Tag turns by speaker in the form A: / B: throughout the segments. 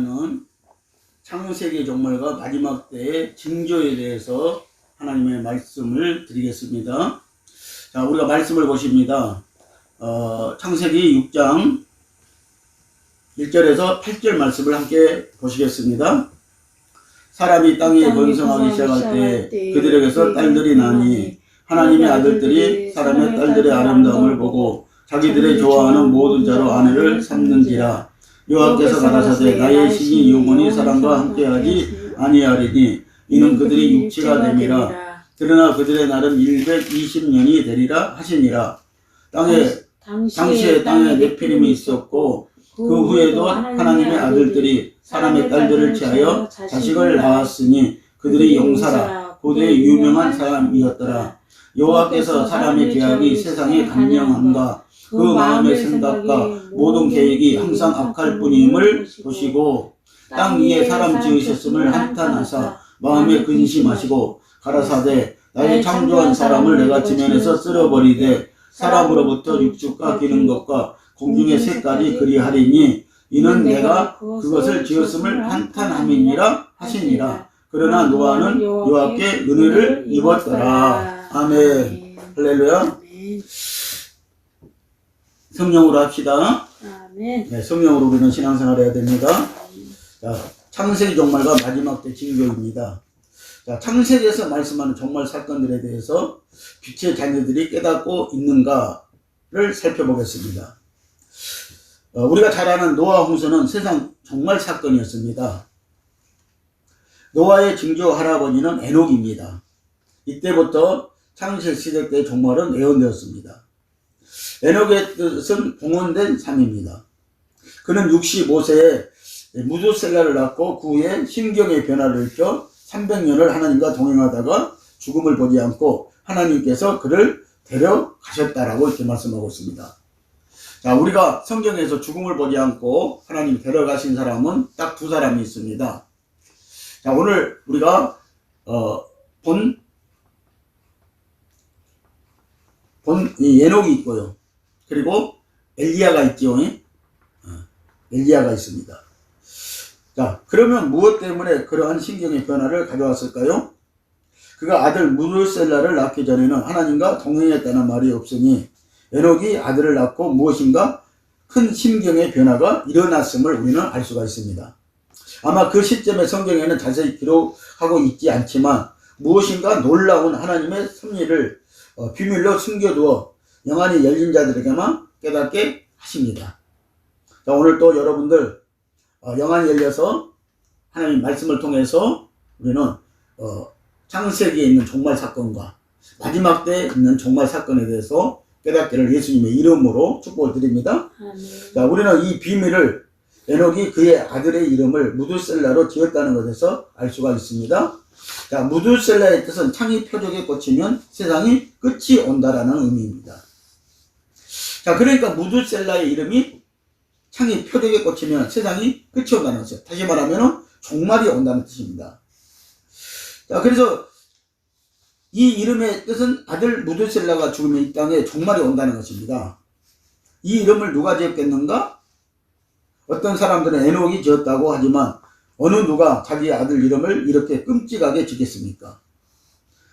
A: 하는 창세기 종말과 마지막 때의 징조에 대해서 하나님의 말씀을 드리겠습니다. 자, 우리가 말씀을 보십니다. 어, 창세기 6장 1절에서 8절 말씀을 함께 보시겠습니다. 사람이 땅이 번성하기 시작할 때 그들에게서 딸들이 나니 하나님의 아들들이 사람의 딸들의 아름다움을 보고 자기들의 좋아하는 모든 자로 아내를 삼는지라 여호와께서 가라사대 나의 신이 영원히 사람과 함께하지 아니하리니 이는 그들이 육체가 됨이라 그러나 그들의 날은 120년이 되리라 하시니라. 땅에 당시에 땅에 네피림이 있었고 그 후에도 하나님의 아들들이 사람의 딸들을 취하여 자식을 낳았으니 그들이 용사라. 고대의 유명한 사람이었더라 여호와께서 사람의 계약이 세상에 간령함과 그 마음의 생각과 모든 계획이 항상 악할 뿐임을 보시고 땅 위에 사람 지으셨음을 한탄하사 마음에 근심하시고 가라사대 나의 창조한 사람을 내가 지면에서 쓸어버리되 사람으로부터 육축과 기는 것과 공중의 색깔이 그리하리니 이는 내가 그것을 지었음을 한탄함이니라 하시니라. 그러나 노아는 여호와께 은혜를 입었더라 아멘 할렐루야 성령으로 합시다
B: 아멘.
A: 네, 성령으로 우리는 신앙생활 해야 됩니다 자, 창세기 종말과 마지막 때 징조입니다 자, 창세기에서 말씀하는 종말 사건들에 대해서 빛의 자녀들이 깨닫고 있는가를 살펴보겠습니다. 어, 우리가 잘 아는 노아 홍수는 세상 종말 사건이었습니다. 노아의 증조 할아버지는 에녹입니다. 이때부터 창세 시대 때 종말은 예언되었습니다. 에녹의 뜻은 봉헌된 삶입니다. 그는 65세에 무두셀라를 낳고 그 후에 심경의 변화를 일으켜 300년을 하나님과 동행하다가 죽음을 보지 않고 하나님께서 그를 데려가셨다라고 이렇게 말씀하고 있습니다. 자, 우리가 성경에서 죽음을 보지 않고 하나님 데려가신 사람은 딱 두 사람이 있습니다. 자, 오늘 우리가 어, 본, 본, 이 예녹이 있고요. 그리고 엘리야가 있지요. 어, 엘리야가 있습니다. 자, 그러면 무엇 때문에 그러한 신경의 변화를 가져왔을까요? 그가 아들 무르셀라를 낳기 전에는 하나님과 동행했다는 말이 없으니 에녹이 아들을 낳고 무엇인가 큰 심경의 변화가 일어났음을 우리는 알 수가 있습니다. 아마 그 시점에 성경에는 자세히 기록하고 있지 않지만 무엇인가 놀라운 하나님의 섭리를 어, 비밀로 숨겨두어 영안이 열린 자들에게만 깨닫게 하십니다. 자, 오늘 또 여러분들 어, 영안이 열려서 하나님 말씀을 통해서 우리는 어, 창세기에 있는 종말 사건과 마지막 때 있는 종말 사건에 대해서 깨닫기를 예수님의 이름으로 축복을 드립니다.
B: 아멘.
A: 자, 우리는 이 비밀을 에녹이 그의 아들의 이름을 무두셀라로 지었다는 것에서 알 수가 있습니다. 자, 무두셀라의 뜻은 창이 표적에 꽂히면 세상이 끝이 온다라는 의미입니다. 자, 그러니까 무두셀라의 이름이 창이 표적에 꽂히면 세상이 끝이 온다는 것이죠. 다시 말하면 종말이 온다는 뜻입니다. 자, 그래서 이 이름의 뜻은 아들 무두셀라가 죽으면 이 땅에 종말이 온다는 것입니다. 이 이름을 누가 지었겠는가? 어떤 사람들은 에녹이 지었다고 하지만 어느 누가 자기 아들 이름을 이렇게 끔찍하게 지겠습니까?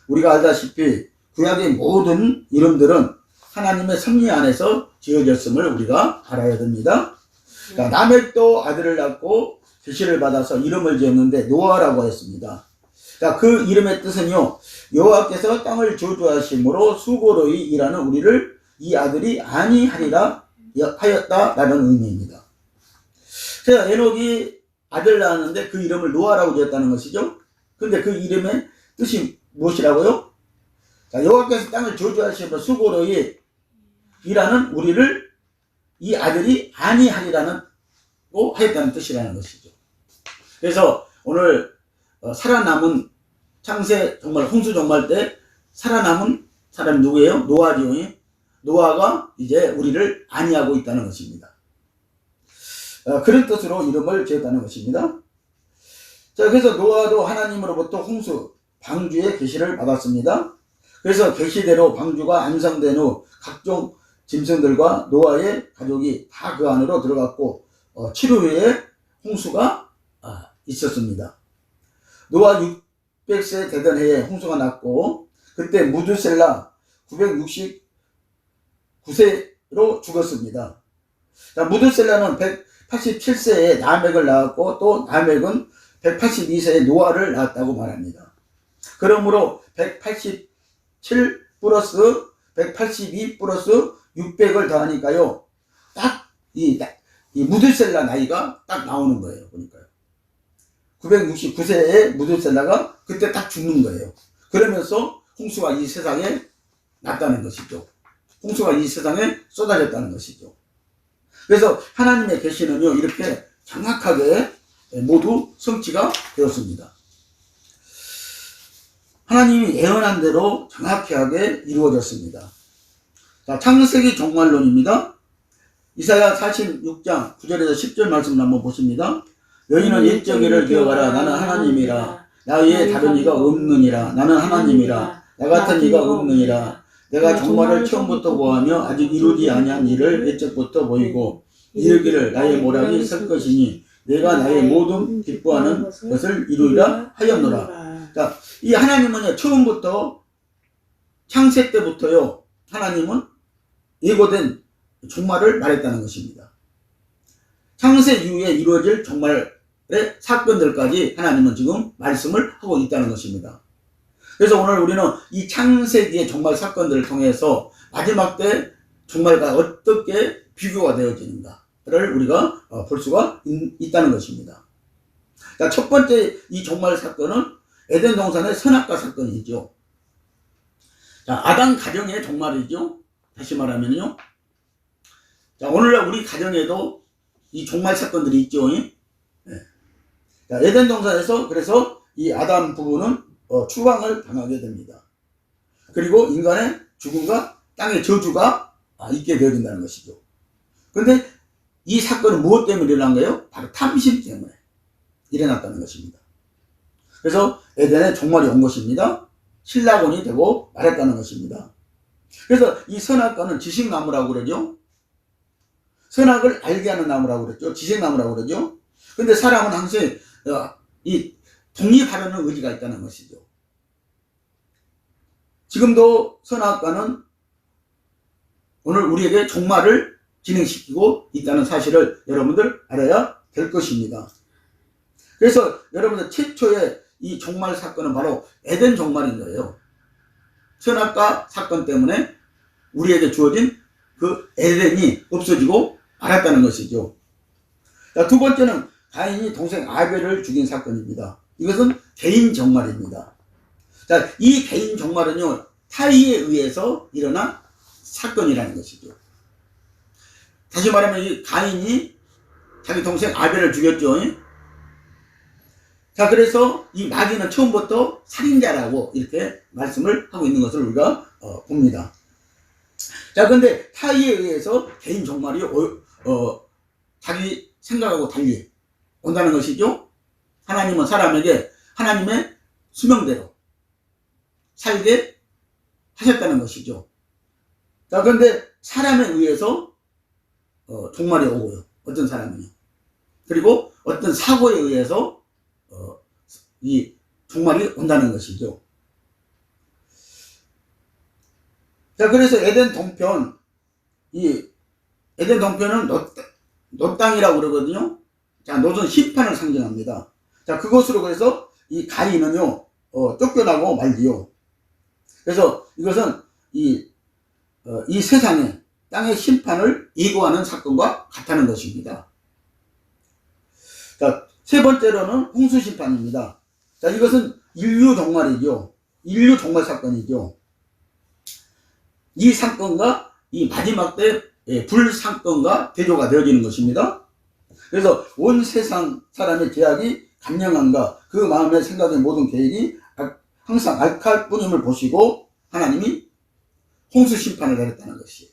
A: 우리가 알다시피 구약의 모든 이름들은 하나님의 섭리 안에서 지어졌음을 우리가 알아야 됩니다. 자, 라멕도 아들을 낳고 계시를 받아서 이름을 지었는데 노아라고 했습니다. 자, 그 이름의 뜻은요. 여호와께서 땅을 저주하심으로 수고로이 일하는 우리를 이 아들이 아니하리라 하였다라는 의미입니다. 그래서 에녹이 아들 낳았는데 그 이름을 노아라고 지었다는 것이죠. 근데 그 이름의 뜻이 무엇이라고요? 자, 여호와께서 땅을 저주하심으로 수고로이 일하는 우리를 이 아들이 아니하리라는 고 하였다는 뜻이라는 것이죠. 그래서 오늘 어, 살아남은 창세 정말 홍수 정말 때 살아남은 사람이 누구예요? 노아지요. 노아가 이제 우리를 아니하고 있다는 것입니다. 어, 그런 뜻으로 이름을 지었다는 것입니다. 자, 그래서 노아도 하나님으로부터 홍수 방주의 계시를 받았습니다. 그래서 계시대로 방주가 안성된 후 각종 짐승들과 노아의 가족이 다 그 안으로 들어갔고 어, 7일 후에 홍수가 있었습니다. 노아 600세 되던 해에 홍수가 났고 그때 무드셀라 969세로 죽었습니다. 자, 무드셀라는 187세에 나멕을 낳았고 또 나멕은 182세에 노아를 낳았다고 말합니다. 그러므로 187 플러스 182 플러스 600을 더하니까요. 딱이 이 무드셀라 나이가 딱 나오는 거예요. 보니까요. 969세에 무드셀라가 그때 딱 죽는 거예요. 그러면서 홍수가 이 세상에 났다는 것이죠. 홍수가 이 세상에 쏟아졌다는 것이죠. 그래서 하나님의 계시는요 이렇게 정확하게 모두 성취가 되었습니다. 하나님이 예언한 대로 정확하게 이루어졌습니다. 자, 창세기 종말론입니다. 이사야 46장 9절에서 10절 말씀을 한번 보십니다. 너희는 일정일을 기억하라 나는 하나님이라 나 외에 다른 이가 없느니라 나는 하나님이라 나 같은 이가 없느니라 내가 종말을 처음부터 보하며 아직 이루지 아니한 일을 옛적부터 보이고 이르기를 나의 모락이 설 것이니 내가 나의 모든 기뻐하는 것을 이루리라 하였노라. 이 하나님은요 처음부터 창세 때부터요 하나님은 예고된 종말을 말했다는 것입니다. 창세 이후에 이루어질 종말의 사건들까지 하나님은 지금 말씀을 하고 있다는 것입니다. 그래서 오늘 우리는 이 창세기의 종말 사건들을 통해서 마지막 때 종말과 어떻게 비교가 되어지는가를 우리가 어, 볼 수가 있, 다는 것입니다. 자, 첫 번째 이 종말 사건은 에덴 동산의 선악과 사건이죠. 자, 아담 가정의 종말이죠. 다시 말하면요. 자, 오늘날 우리 가정에도 이 종말 사건들이 있죠. 네. 자, 에덴 동산에서 그래서 이 아담 부부는 어, 추방을 당하게 됩니다. 그리고 인간의 죽음과 땅의 저주가 아, 있게 되어진다는 것이죠. 그런데 이 사건은 무엇 때문에 일어난가요? 바로 탐심 때문에 일어났다는 것입니다. 그래서 에덴에 종말이 온 것입니다. 신라곤이 되고 말했다는 것입니다. 그래서 이 선악과는 지식나무라고 그러죠. 선악을 알게 하는 나무라고 그랬죠. 지식나무라고 그러죠. 근데 사람은 항상 어, 이 독립하려는 의지가 있다는 것이죠. 지금도 선악과는 오늘 우리에게 종말을 진행시키고 있다는 사실을 여러분들 알아야 될 것입니다. 그래서 여러분들 최초의 이 종말 사건은 바로 에덴 종말인 거예요. 선악과 사건 때문에 우리에게 주어진 그 에덴이 없어지고 말았다는 것이죠. 자, 두 번째는 가인이 동생 아벨을 죽인 사건입니다. 이것은 개인 종말입니다. 자, 이 개인 종말은요, 타의에 의해서 일어난 사건이라는 것이죠. 다시 말하면 이 가인이 자기 동생 아벨을 죽였죠. 자, 그래서 이 마귀는 처음부터 살인자라고 이렇게 말씀을 하고 있는 것을 우리가 어, 봅니다. 자, 근데 타의에 의해서 개인 종말이 어, 어, 자기 생각하고 달리 온다는 것이죠. 하나님은 사람에게 하나님의 수명대로 살게 하셨다는 것이죠. 자, 그런데 사람에 의해서 어, 종말이 오고요. 어떤 사람은요. 그리고 어떤 사고에 의해서 어, 이 종말이 온다는 것이죠. 자, 그래서 에덴 동편, 이 에덴 동편은 노, 노 땅이라고 그러거든요. 자, 노은 심판을 상징합니다. 자, 그것으로 그래서 이 가인은요, 어, 쫓겨나고 말지요. 그래서 이것은 이, 어, 이 세상에 땅의 심판을 예고하는 사건과 같다는 것입니다. 자, 세 번째로는 홍수 심판입니다. 자, 이것은 인류 종말이죠. 인류 종말 사건이죠. 이 사건과 이 마지막 때 예, 불사건과 대조가 되어지는 것입니다. 그래서 온 세상 사람의 제약이 감량한가 그 마음의 생각의 모든 계획이 항상 악할 뿐임을 보시고 하나님이 홍수 심판을 내렸다는 것이에요.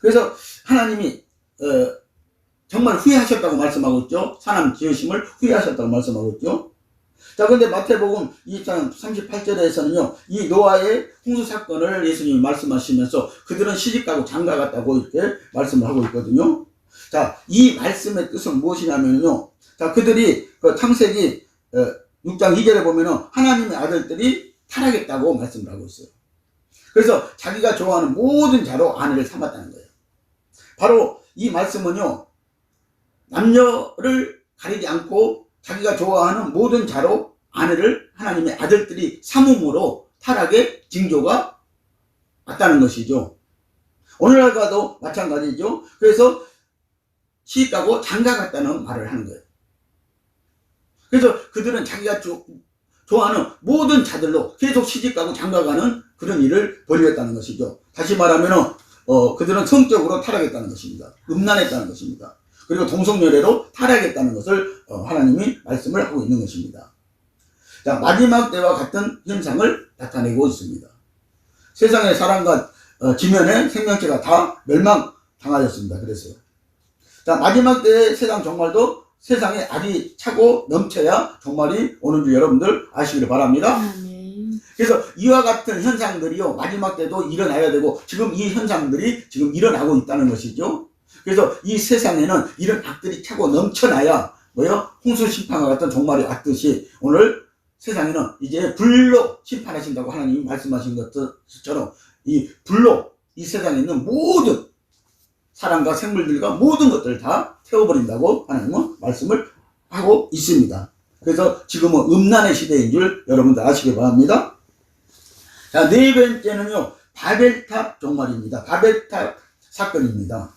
A: 그래서 하나님이 어, 정말 후회하셨다고 말씀하고 있죠. 사람 지으심을 후회하셨다고 말씀하고 있죠. 자, 근데 마태복음 2장 38절에서는요, 이 노아의 홍수 사건을 예수님이 말씀하시면서 그들은 시집가고 장가 갔다고 이렇게 말씀을 하고 있거든요. 자, 이 말씀의 뜻은 무엇이냐면요. 자, 그들이 그 창세기 어, 6장 2절에 보면은 하나님의 아들들이 타락했다고 말씀을 하고 있어요. 그래서 자기가 좋아하는 모든 자로 아내를 삼았다는 거예요. 바로 이 말씀은요, 남녀를 가리지 않고 자기가 좋아하는 모든 자로 아내를 하나님의 아들들이 삼음으로 타락의 징조가 왔다는 것이죠. 오늘날과도 마찬가지죠. 그래서 시집가고 장가 갔다는 말을 하는 거예요. 그래서 그들은 자기가 조- 좋아하는 모든 자들로 계속 시집가고 장가가는 그런 일을 벌였다는 것이죠. 다시 말하면 어, 그들은 성적으로 타락했다는 것입니다. 음란했다는 것입니다. 그리고 동성연애로 타락했다는 것을 어, 하나님이 말씀을 하고 있는 것입니다. 자, 마지막 때와 같은 현상을 나타내고 있습니다. 세상의 사람과 어, 지면의 생명체가 다 멸망당하였습니다. 그래서요. 자, 마지막 때의 세상 종말도 세상에 알이 차고 넘쳐야 종말이 오는 줄 여러분들 아시기를 바랍니다. 그래서 이와 같은 현상들이요 마지막 때도 일어나야 되고 지금 이 현상들이 지금 일어나고 있다는 것이죠. 그래서 이 세상에는 이런 악들이 차고 넘쳐나야 뭐요 홍수 심판과 같은 종말이 왔듯이 오늘 세상에는 이제 불로 심판하신다고 하나님이 말씀하신 것처럼 이 불로 이 세상에 있는 모든 사람과 생물들과 모든 것들을 다 태워버린다고 하나님은 말씀을 하고 있습니다. 그래서 지금은 음란의 시대인 줄 여러분들 아시기 바랍니다. 자, 네 번째는요, 바벨탑 종말입니다. 바벨탑 사건입니다.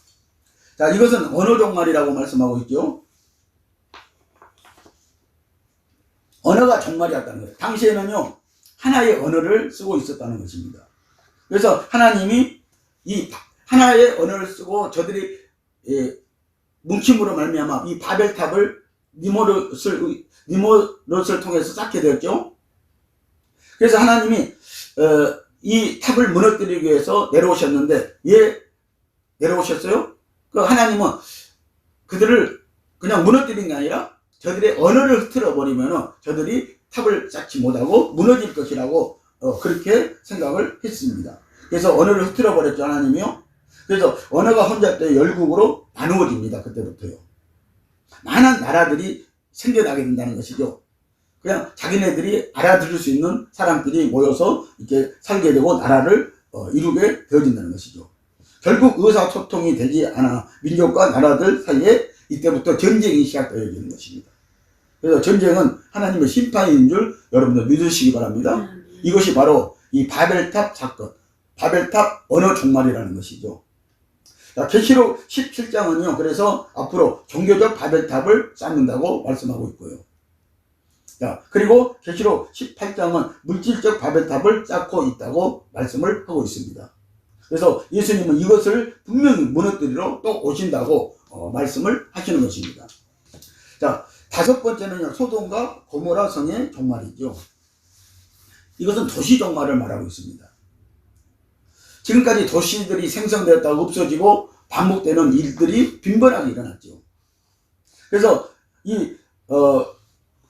A: 자, 이것은 언어 종말이라고 말씀하고 있죠. 언어가 종말이었다는 거예요. 당시에는요, 하나의 언어를 쓰고 있었다는 것입니다. 그래서 하나님이 이 하나의 언어를 쓰고 저들이 예, 뭉침으로 말미암아 이 바벨탑을 니모롯을 니모롯을 통해서 쌓게 되었죠. 그래서 하나님이 어, 이 탑을 무너뜨리기 위해서 내려오셨는데 왜 내려오셨어요? 그 하나님은 그들을 그냥 무너뜨린 게 아니라 저들의 언어를 흐트러 버리면은 저들이 탑을 쌓지 못하고 무너질 것이라고 어, 그렇게 생각을 했습니다. 그래서 언어를 흐트러 버렸죠 하나님이요. 그래서 언어가 혼잡되어 열국으로 나누어집니다. 그때부터요. 많은 나라들이 생겨나게 된다는 것이죠. 그냥 자기네들이 알아들을 수 있는 사람들이 모여서 이렇게 살게 되고 나라를 어, 이루게 되어진다는 것이죠. 결국 의사소통이 되지 않아 민족과 나라들 사이에 이때부터 전쟁이 시작되어지는 것입니다. 그래서 전쟁은 하나님의 심판인 줄 여러분들 믿으시기 바랍니다. 이것이 바로 이 바벨탑 사건, 바벨탑 언어 종말이라는 것이죠. 자, 계시록 17장은요, 그래서 앞으로 종교적 바벨탑을 쌓는다고 말씀하고 있고요. 자, 그리고 계시록 18장은 물질적 바벨탑을 쌓고 있다고 말씀을 하고 있습니다. 그래서 예수님은 이것을 분명히 무너뜨리러 또 오신다고 어, 말씀을 하시는 것입니다. 자, 다섯 번째는요, 소돔과 고모라 성의 종말이죠. 이것은 도시 종말을 말하고 있습니다. 지금까지 도시들이 생성되었다가 없어지고 반복되는 일들이 빈번하게 일어났죠. 그래서 이 어,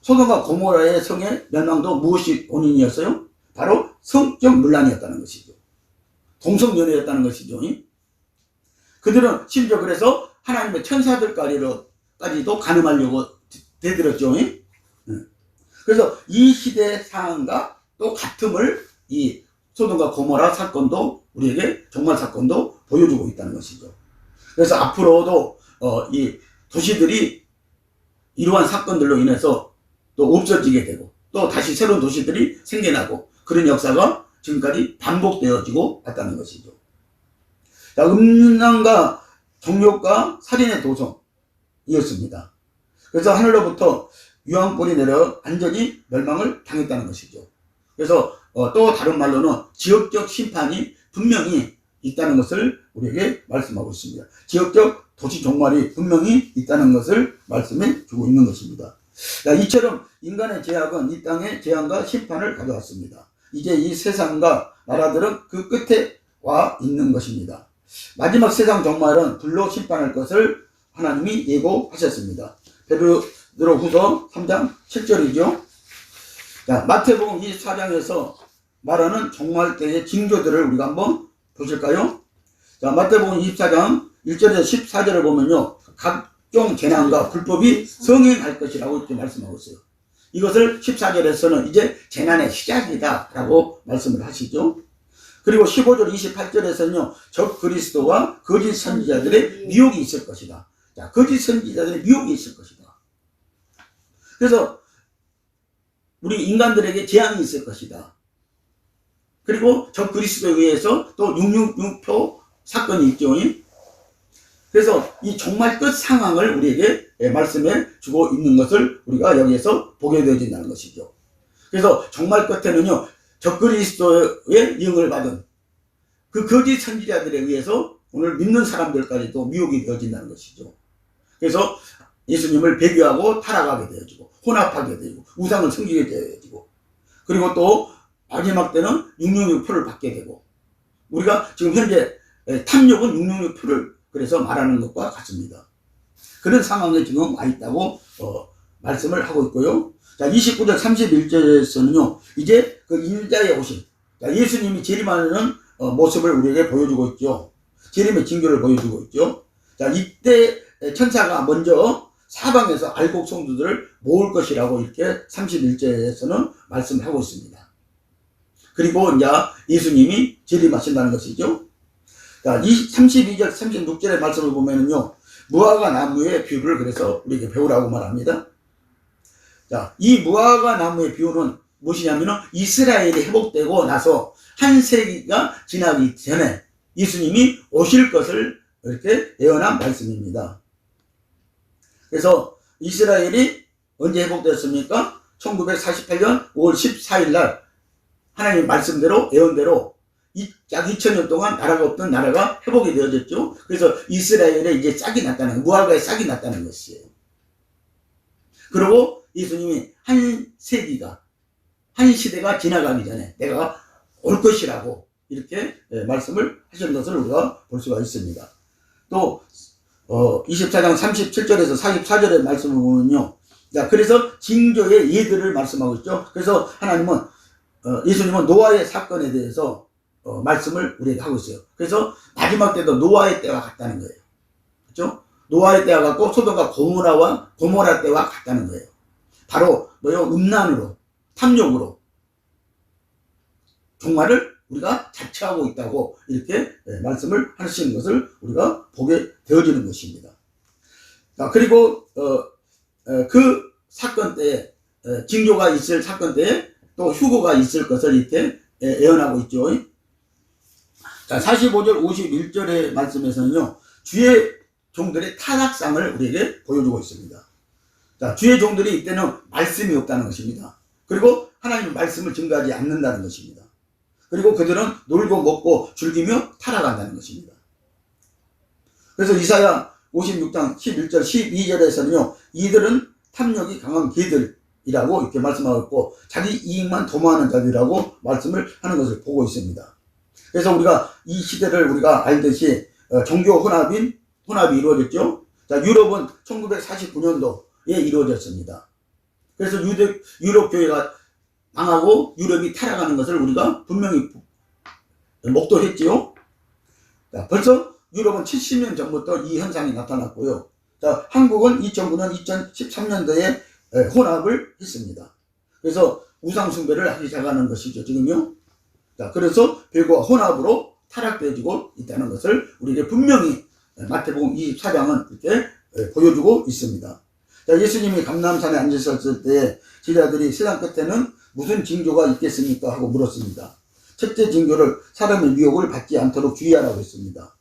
A: 소돔과 고모라의 성의 멸망도 무엇이 원인이었어요? 바로 성적 문란이었다는 것이죠. 동성연애였다는 것이죠. 그들은 심지어 그래서 하나님의 천사들까지도 가늠하려고 대들었죠. 그래서 이 시대 상황과 또 같음을 이 소돔과 고모라 사건도 우리에게 정말 사건도 보여주고 있다는 것이죠. 그래서 앞으로도 어, 이 도시들이 이러한 사건들로 인해서 또 없어지게 되고 또 다시 새로운 도시들이 생겨나고 그런 역사가 지금까지 반복되어지고 왔다는 것이죠. 자, 음란과 정욕과 살인의 도성이었습니다. 그래서 하늘로부터 유황불이 내려 완전히 멸망을 당했다는 것이죠. 그래서 어, 또 다른 말로는 지역적 심판이 분명히 있다는 것을 우리에게 말씀하고 있습니다. 지역적 도시 종말이 분명히 있다는 것을 말씀해 주고 있는 것입니다. 자, 이처럼 인간의 죄악은 이 땅에 재앙과 심판을 가져왔습니다. 이제 이 세상과 나라들은 그 끝에 와 있는 것입니다. 마지막 세상 종말은 불로 심판할 것을 하나님이 예고하셨습니다. 베드로 후서 3장 7절이죠. 자, 마태복음 24장에서 말하는 종말 때의 징조들을 우리가 한번 보실까요? 자, 마태복음 24장 1절에서 14절을 보면요. 각종 재난과 불법이 성행할 것이라고 이렇게 말씀하고 있어요. 이것을 14절에서는 이제 재난의 시작이다 라고 말씀을 하시죠. 그리고 15절 28절에서는요. 적 그리스도와 거짓 선지자들의 미혹이 있을 것이다. 자, 거짓 선지자들의 미혹이 있을 것이다. 그래서 우리 인간들에게 재앙이 있을 것이다. 그리고 적 그리스도에 의해서 또 666표 사건이 있죠. 그래서 이 정말 끝 상황을 우리에게 예, 말씀해 주고 있는 것을 우리가 여기에서 보게 되어진다는 것이죠. 그래서 정말 끝에는요, 적 그리스도의 이응을 받은 그 거짓 선지자들에 의해서 오늘 믿는 사람들까지도 미혹이 되어진다는 것이죠. 그래서 예수님을 배교하고 타락하게 되어지고 혼합하게 되고 우상을 섬기게 되어지고 그리고 또 마지막 때는 666 표를 받게 되고 우리가 지금 현재 예, 탐욕은 666 표를 그래서 말하는 것과 같습니다. 그런 상황에 지금 와 있다고 어, 말씀을 하고 있고요. 자, 29절 31절에서는요. 이제 그 인자의 오심. 자, 예수님이 재림하는 어, 모습을 우리에게 보여주고 있죠. 재림의 징조를 보여주고 있죠. 자, 이때 천사가 먼저 사방에서 알곡 성도들을 모을 것이라고 이렇게 31절에서는 말씀을 하고 있습니다. 그리고 이제 예수님이 재림하신다는 것이죠. 자, 32절, 36절의 말씀을 보면은요, 무화과 나무의 비유를 그래서 우리에게 배우라고 말합니다. 자, 이 무화과 나무의 비유는 무엇이냐면은 이스라엘이 회복되고 나서 한 세기가 지나기 전에 예수님이 오실 것을 이렇게 예언한 말씀입니다. 그래서 이스라엘이 언제 회복되었습니까? 1948년 5월 14일 날 하나님 말씀대로 예언대로 약 2000년 동안 나라가 없던 나라가 회복이 되어졌죠. 그래서 이스라엘에 이제 싹이 났다는 무화과에 싹이 났다는 것이에요. 그리고 예수님이 한 세기가 한 시대가 지나가기 전에 내가 올 것이라고 이렇게 예, 말씀을 하신 것을 우리가 볼 수가 있습니다. 또 어, 24장 37절에서 44절의 말씀을 보면요. 자, 그래서 징조의 예들을 말씀하고 있죠. 그래서 하나님은 어, 예수님은 노아의 사건에 대해서 어, 말씀을 우리에게 하고 있어요. 그래서 마지막 때도 노아의 때와 같다는 거예요. 그렇죠? 노아의 때와 같고 소돔과 고모라와 고모라 때와 같다는 거예요. 바로 뭐요? 음란으로 탐욕으로 종말을 우리가 자처하고 있다고 이렇게 예, 말씀을 하시는 것을 우리가 보게 되어지는 것입니다. 자, 그리고 어, 어, 그 사건 때에 어, 징조가 있을 사건 때에 또 휴거가 있을 것을 이렇게 예, 예언하고 있죠. 자, 45절 51절의 말씀에서는요. 주의 종들의 타락상을 우리에게 보여주고 있습니다. 자, 주의 종들이 이때는 말씀이 없다는 것입니다. 그리고 하나님의 말씀을 증거하지 않는다는 것입니다. 그리고 그들은 놀고 먹고 즐기며 타락한다는 것입니다. 그래서 이사야 56장 11절 12절에서는요. 이들은 탐욕이 강한 개들이라고 이렇게 말씀하고 있고 자기 이익만 도모하는 자들이라고 말씀을 하는 것을 보고 있습니다. 그래서 우리가 이 시대를 우리가 알듯이 어, 종교 혼합인 혼합이 이루어졌죠. 자, 유럽은 1949년도에 이루어졌습니다. 그래서 유럽, 유럽 교회가 망하고 유럽이 타락하는 것을 우리가 분명히 목도했지요. 자, 벌써 유럽은 70년 전부터 이 현상이 나타났고요. 자, 한국은 2009년, 2013년도에 혼합을 했습니다. 그래서 우상숭배를 하기 시작하는 것이죠, 지금요. 자, 그래서 결국 혼합으로 타락되어지고 있다는 것을 우리에게 분명히 마태복음 24장은 이렇게 보여주고 있습니다. 자, 예수님이 감남산에 앉으셨을 때 제자들이 세상 끝에는 무슨 징조가 있겠습니까? 하고 물었습니다. 첫째 징조를 사람의 미혹을 받지 않도록 주의하라고 했습니다.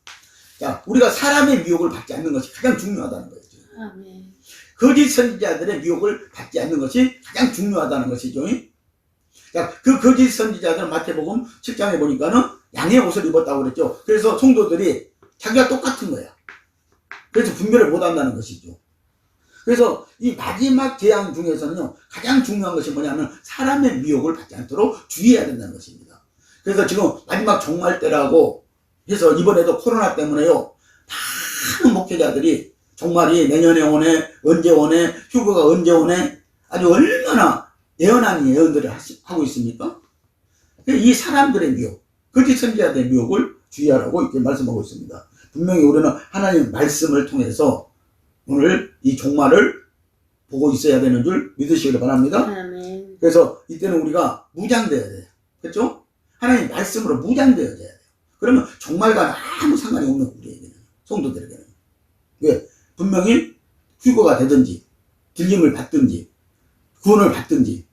A: 자, 우리가 사람의 미혹을 받지 않는 것이 가장 중요하다는 거죠.
B: 아멘.
A: 거짓 선지자들의 미혹을 받지 않는 것이 가장 중요하다는 것이죠. 자, 그 거짓 선지자들 마태복음 7장에 보니까는 양의 옷을 입었다고 그랬죠. 그래서 성도들이 자기가 똑같은 거야. 그래서 분별을 못 한다는 것이죠. 그래서 이 마지막 재앙 중에서는요, 가장 중요한 것이 뭐냐면 사람의 미혹을 받지 않도록 주의해야 된다는 것입니다. 그래서 지금 마지막 종말 때라고 해서 이번에도 코로나 때문에요, 많은 목회자들이 종말이 내년에 오네, 언제 오네, 휴거가 언제 오네, 아주 얼마나 예언한 예언들을 하고 있습니까? 이 사람들의 미혹, 거짓 선지자들의 미혹을 주의하라고 이렇게 말씀하고 있습니다. 분명히 우리는 하나님 말씀을 통해서 오늘 이 종말을 보고 있어야 되는 줄 믿으시길 바랍니다.
B: 아멘.
A: 그래서 이때는 우리가 무장돼야 돼요. 그렇죠? 하나님 말씀으로 무장되어야 돼요. 그러면 종말과 아무 상관이 없는 우리에게는 성도들에게는 왜 분명히 휴거가 되든지 들림을 받든지 구원을 받든지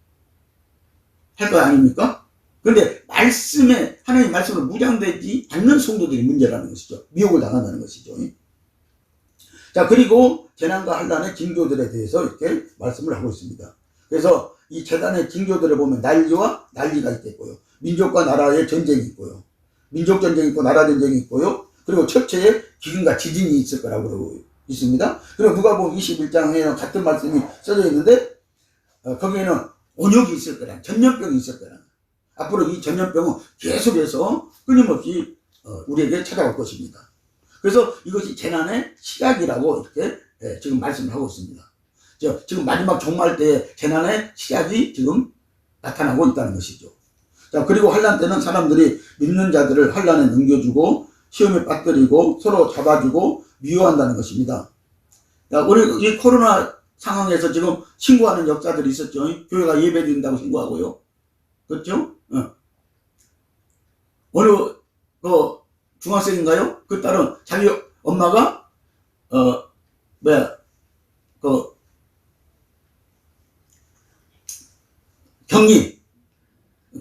A: 할 거 아닙니까? 그런데 말씀에 하나님 말씀으로 무장되지 않는 성도들이 문제라는 것이죠. 미혹을 당한다는 것이죠. 자 그리고 재난과 환란의 징조들에 대해서 이렇게 말씀을 하고 있습니다. 그래서 이 재단의 징조들을 보면 난리와 난리가 있겠고요. 민족과 나라의 전쟁이 있고요. 민족 전쟁이 있고 나라 전쟁이 있고요. 그리고 첫째에 기근과 지진이 있을 거라고 그러고 있습니다. 그리고 누가복음 21장에는 같은 말씀이 써져 있는데 어, 거기에는 온역이 있을 거라, 전염병이 있을 거라. 앞으로 이 전염병은 계속해서 끊임없이 어, 우리에게 찾아올 것입니다. 그래서 이것이 재난의 시작이라고 이렇게 예, 지금 말씀을 하고 있습니다. 저, 지금 마지막 종말 때 재난의 시작이 지금 나타나고 있다는 것이죠. 자, 그리고 환란 때는 사람들이 믿는 자들을 환란에 넘겨주고 시험에 빠뜨리고 서로 잡아주고 미워한다는 것입니다. 자, 우리 이 코로나 상황에서 지금 신고하는 역사들이 있었죠. 교회가 예배 드린다고 신고하고요. 그렇죠? 어. 어느 그 중학생인가요? 그 딸은 자기 엄마가 어 뭐야 그 격리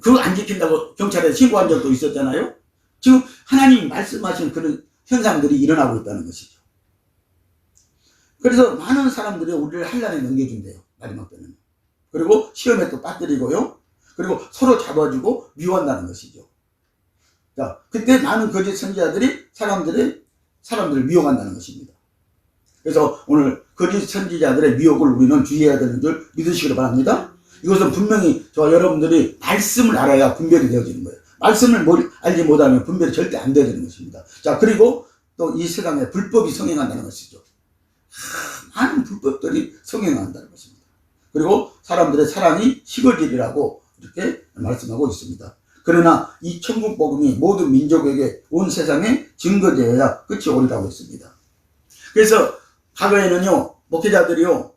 A: 그거 안 지킨다고 경찰에 신고한 적도 있었잖아요. 지금 하나님이 말씀하신 그런 현상들이 일어나고 있다는 것이죠. 그래서 많은 사람들이 우리를 한란에 넘겨준대요. 마지막 때는. 그리고 시험에 또 빠뜨리고요. 그리고 서로 잡아주고 미워한다는 것이죠. 자, 그때 많은 거짓 선지자들이 사람들의 사람들을 미워한다는 것입니다. 그래서 오늘 거짓 선지자들의 미혹을 우리는 주의해야 되는 줄 믿으시길 바랍니다. 이것은 분명히 저와 여러분들이 말씀을 알아야 분별이 되어지는 거예요. 말씀을 뭘 알지 못하면 분별이 절대 안 되어지는 것입니다. 자, 그리고 또 이 세상에 불법이 성행한다는 것이죠. 하, 많은 불법들이 성행한다는 것입니다. 그리고 사람들의 사랑이 식어지리라고 이렇게 말씀하고 있습니다. 그러나 이 천국 복음이 모든 민족에게 온 세상에 증거되어야 끝이 오리라고 했습니다. 그래서 과거에는요 목회자들이요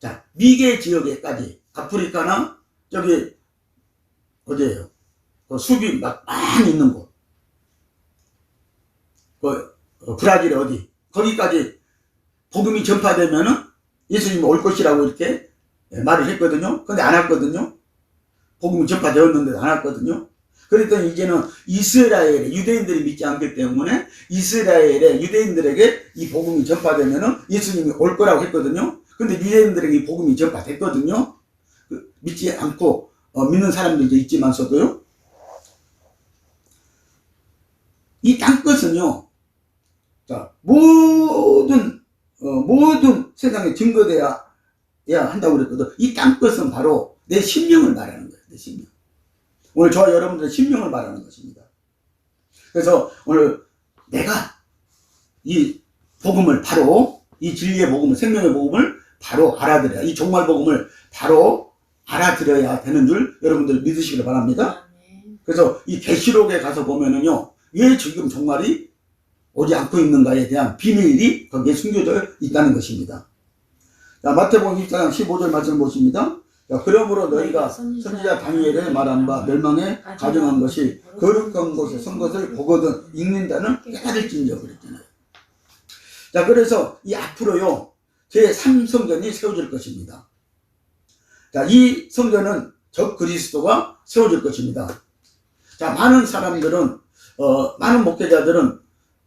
A: 자 미개 지역에까지 아프리카나 저기 어디예요? 그 숲이 막 많이 있는 곳, 그 어, 브라질 어디 거기까지 복음이 전파되면은 예수님이 올 것이라고 이렇게 말을 했거든요. 근데 안 왔거든요. 복음이 전파되었는데도 안 왔거든요. 그랬더니 이제는 이스라엘의 유대인들이 믿지 않기 때문에 이스라엘의 유대인들에게 이 복음이 전파되면은 예수님이 올 거라고 했거든요. 근데 유대인들에게 이 복음이 전파됐거든요. 그 믿지 않고 어, 믿는 사람들도 있지만서도요. 이 땅끝은요. 자 모든 어, 모든 세상에 증거돼야 한다고 그랬거든. 이 땅끝은 바로 내 심령을 말하는 거예요. 내 심령. 오늘 저와 여러분들의 심령을 말하는 것입니다. 그래서 오늘 내가 이 복음을 바로 이 진리의 복음을 생명의 복음을 바로 알아들어야 이 종말 복음을 바로 알아들어야 되는 줄 여러분들 믿으시길 바랍니다. 그래서 이 계시록에 가서 보면은요 왜 지금 종말이 오지 않고 있는가에 대한 비밀이 거기에 숨겨져 있다는 것입니다. 자, 마태복음 24장 15절 말씀 보십니다. 자, 그러므로 너희가 선지자 다니엘의 말한 바 멸망에 가정한 것이 거룩한 곳에 선 것을 보거든 읽는다는 깨달을진저 그랬잖아요. 자, 그래서 이 앞으로요 제 3성전이 세워질 것입니다. 자, 이 성전은 적 그리스도가 세워질 것입니다. 자, 많은 사람들은 어, 많은 목회자들은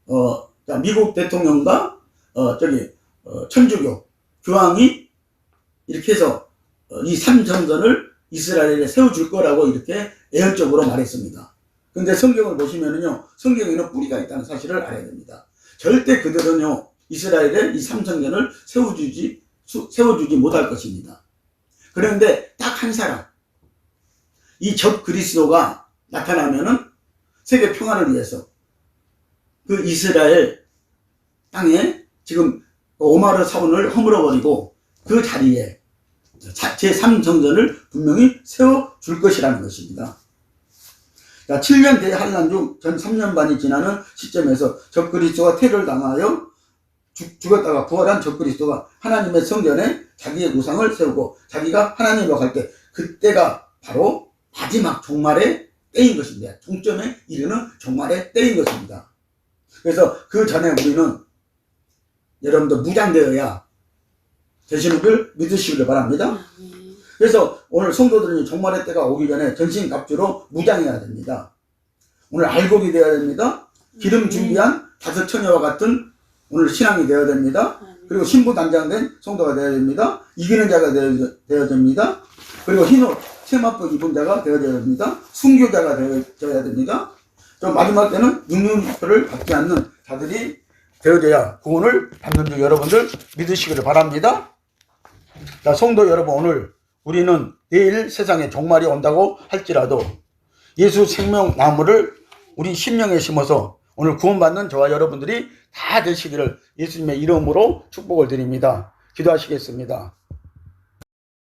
A: 어, 자, 미국 대통령과 어, 저기 어, 천주교 교황이 이렇게 해서 어, 이 삼성전을 이스라엘에 세워줄 거라고 이렇게 예언적으로 말했습니다. 근데 성경을 보시면은요, 성경에는 뿌리가 있다는 사실을 알아야 됩니다. 절대 그들은요, 이스라엘에 이 삼성전을 세워주지, 수- 세워주지 못할 것입니다. 그런데 딱 한 사람, 이 적 그리스도가 나타나면은 세계 평화를 위해서 그 이스라엘 땅에 지금 오마르 사원을 허물어버리고 그 자리에 제3성전을 분명히 세워줄 것이라는 것입니다. 자, 7년 대한란 중 전 3년 반이 지나는 시점에서 적그리스도가 테러를 당하여 죽, 죽었다가 부활한 적그리스도가 하나님의 성전에 자기의 우상을 세우고 자기가 하나님과 갈 때 그때가 바로 마지막 종말의 때인 것입니다. 종점에 이르는 종말의 때인 것입니다. 그래서 그 전에 우리는 여러분들 무장되어야 되시는 걸 믿으시길 바랍니다. 그래서 오늘 성도들은 종말의 때가 오기 전에 전신갑주로 무장해야 됩니다. 오늘 알곡이 되어야 됩니다. 기름 준비한 다섯 처녀와 같은 오늘 신앙이 되어야 됩니다. 그리고 신부 단장된 성도가 되어야 됩니다. 이기는 자가 되어야, 됩니다. 그리고 흰옷 세마포 입은 자가 되어야 됩니다. 순교자가 되어야 됩니다. 또 마지막 때는 육륜표를 받지 않는 자들이 되어져야 구원을 받는 줄 여러분들 믿으시기를 바랍니다. 자, 성도 여러분 오늘 우리는 내일 세상에 종말이 온다고 할지라도 예수 생명 나무를 우리 심령에 심어서 오늘 구원받는 저와 여러분들이 다 되시기를 예수님의 이름으로 축복을 드립니다. 기도하시겠습니다.